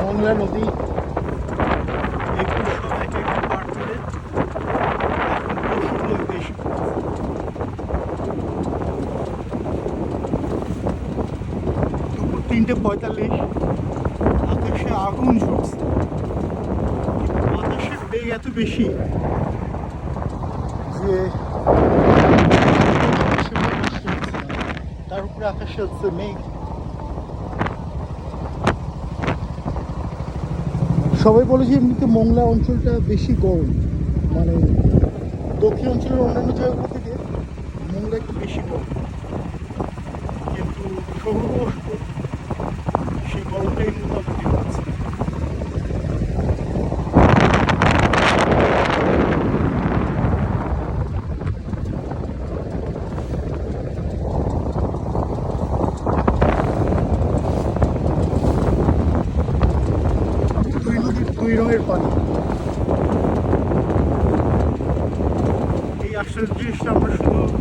মংলা নদী এখন প্রচুর বেশি তিনটে পঁয়তাল্লিশ আকাশে আগুন ঝরছে। বাতাসের বেগ এত বেশি যে তার উপরে আকাশে হচ্ছে মেঘ। সবাই বলে যে এমনিতে মংলা অঞ্চলটা বেশি গরম। মানে দক্ষিণ অঞ্চলের অন্যান্য জায়গাগুলো থেকে মংলা একটু বেশি গরম। কিন্তু সৌরবস্ত দুই নদীর দুই রঙের পানি এই আশ্চর্য দৃশ্যটা আমরা শুধু